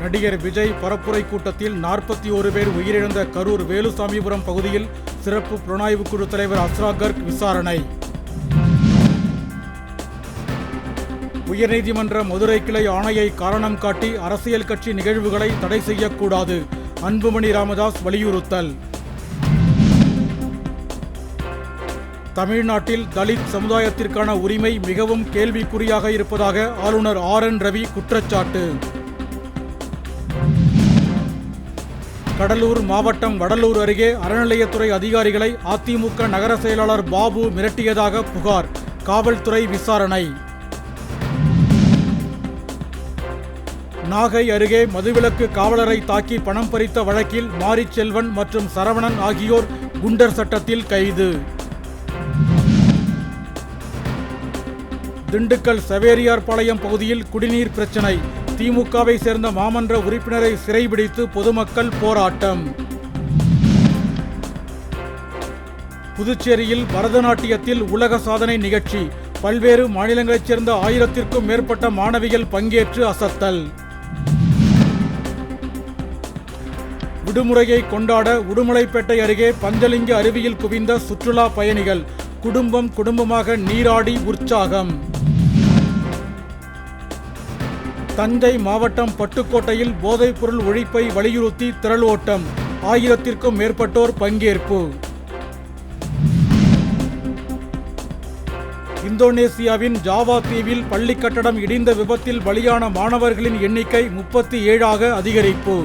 நடிகர் விஜய் பரப்புரை கூட்டத்தில் நாற்பத்தி ஒரு பேர் உயிரிழந்த கரூர் வேலுசாமிபுரம் பகுதியில் சிறப்பு புலனாய்வு குழு தலைவர் அஸ்ரா கர்க் விசாரணை. உயர்நீதிமன்ற மதுரை கிளை ஆணையை காரணம் காட்டி அரசியல் கட்சி நிகழ்வுகளை தடை செய்யக்கூடாது. அன்புமணி ராமதாஸ் வலியுறுத்தல். தமிழ்நாட்டில் தலித் சமுதாயத்திற்கான உரிமை மிகவும் கேள்விக்குறியாக இருப்பதாக ஆளுநர் ஆர் என் ரவி குற்றச்சாட்டு. கடலூர் மாவட்டம் வடலூர் அருகே அறநிலையத்துறை அதிகாரிகளை அதிமுக நகர செயலாளர் பாபு மிரட்டியதாக புகார் காவல்துறை விசாரணை. நாகை அருகே மதுவிலக்கு காவலரை தாக்கி பணம் பறித்த வழக்கில் மாரிச் செல்வன் மற்றும் சரவணன் ஆகியோர் குண்டர் சட்டத்தில் கைது. திண்டுக்கல் சவேரியார்பாளையம் பகுதியில் குடிநீர் பிரச்சனை. திமுகவை சேர்ந்த மாமன்ற உறுப்பினரை சிறைபிடித்து பொதுமக்கள் போராட்டம். புதுச்சேரியில் பரதநாட்டியத்தில் உலக சாதனை நிகழ்ச்சி. பல்வேறு மாநிலங்களைச் சேர்ந்த ஆயிரத்திற்கும் மேற்பட்ட மாணவிகள் பங்கேற்று அசத்தல். விடுமுறையை கொண்டாட உடுமலைப்பேட்டை அருகே பஞ்சலிங்க அருவியில் குவிந்த சுற்றுலா பயணிகள். குடும்பம் குடும்பமாக நீராடி உற்சாகம். தஞ்சை மாவட்டம் பட்டுக்கோட்டையில் போதைப்பொருள் ஒழிப்பை வலியுறுத்தி திரள் ஓட்டம். ஆயிரத்திற்கும் மேற்பட்டோர் பங்கேற்பு. இந்தோனேசியாவின் ஜாவா தீவில் பள்ளி கட்டடம் இடிந்த விபத்தில் பலியான மாணவர்களின் எண்ணிக்கை முப்பத்தி ஏழாக அதிகரிப்பு.